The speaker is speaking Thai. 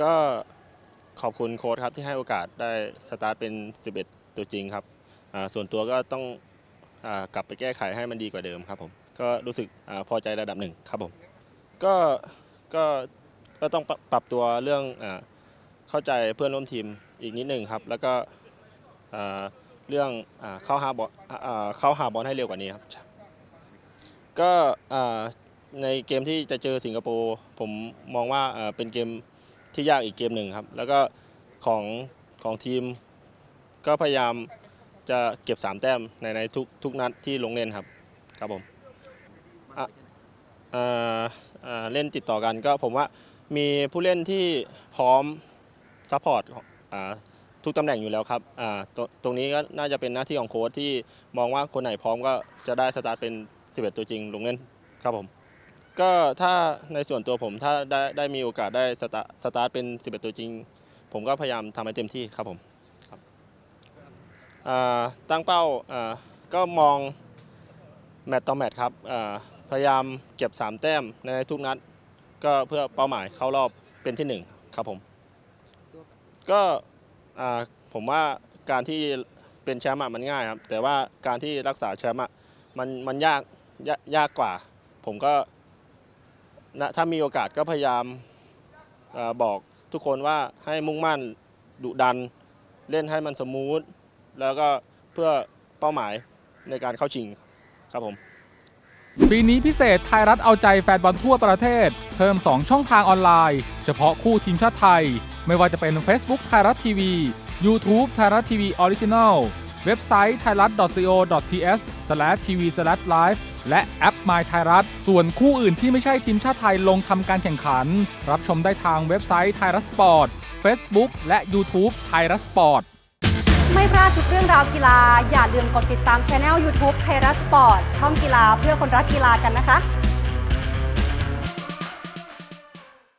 ก็ขอบคุณโค้ชครับที่ให้โอกาสได้สตาร์ทเป็น 11 ตัวจริงครับส่วนตัวก็ต้องกลับไปแก้ไขให้มันดีกว่าเดิมครับผมก็รู้สึกพอใจระดับหนึ่งครับผมก็ก็ก็ต้องปรับตัวเรื่องเข้าใจเพื่อนร่วมทีมอีกนิดหนึ่งครับ แล้วก็เรื่องเข้าหาบอลเข้าหาบอลให้เร็วกว่านี้ครับ ก็ในเกมที่จะเจอสิงคโปร์ผมมองว่าเป็นเกม ที่ยากอีกเกมหนึ่งครับ แล้วก็ของของทีมก็พยายามจะเก็บ 3 แต้มในในทุกทุกนัดที่ลงเล่นครับครับผมเล่นติดต่อกันก็ผมว่ามีผู้เล่นที่พร้อมซัพพอร์ตทุกตำแหน่งอยู่แล้วครับตรงตรงนี้ก็น่าจะเป็นหน้าที่ของโค้ชที่มองว่าคนไหนพร้อมก็จะได้สตาร์ทเป็น 11 ตัวจริงลงเล่นครับผม ก็ถ้าในส่วนตัวผมถ้าได้ได้มีโอกาสได้สตาร์สตาร์ทเป็น 11 ตัวจริง ผมก็พยายามทำให้เต็มที่ครับผมครับอ่าตั้งเป้าอ่าก็มองแมตต์ต่อแมตต์ครับอ่าพยายามเก็บ 3 แต้มในทุกนัด ก็เพื่อเป้าหมายเข้ารอบเป็นที่ 1 ครับผม ก็อ่าผมว่าการที่เป็นแชมป์อะมันง่ายครับ แต่ว่าการที่รักษาแชมป์อะมันมันยากยากยากกว่า ผมก็ นะถ้ามีโอกาสก็พยายามอบอกทุกคนว่าให้มุ่งมั่นดุดัน เล่นให้มันสมูทแล้วก็เพื่อเป้าหมายในการเข้าชิงครับผม ปีนี้พิเศษไทยรัฐเอาใจแฟนบอลทั่วประเทศ เพิ่ม 2 ช่องทางออนไลน์ เฉพาะคู่ทีมชาติไทย ไม่ว่าจะเป็น Facebook ไทยรัฐทีวี YouTube ไทยรัฐทีวีออริจินัล เว็บไซต์ thailand.co.th/tv/live และแอป My ไทยรัฐ ส่วนคู่อื่นที่ไม่ใช่ทีมชาติไทยลงทำการแข่งขัน รับชมได้ทางเว็บไซต์ไทยรัฐสปอร์ต Facebook และ YouTube ไทยรัฐสปอร์ต ไม่พลาดทุกเรื่องราวกีฬา อย่าลืมกดติดตามช anel YouTube ไทยรัฐสปอร์ต ช่องกีฬาเพื่อคนรักกีฬากันนะคะ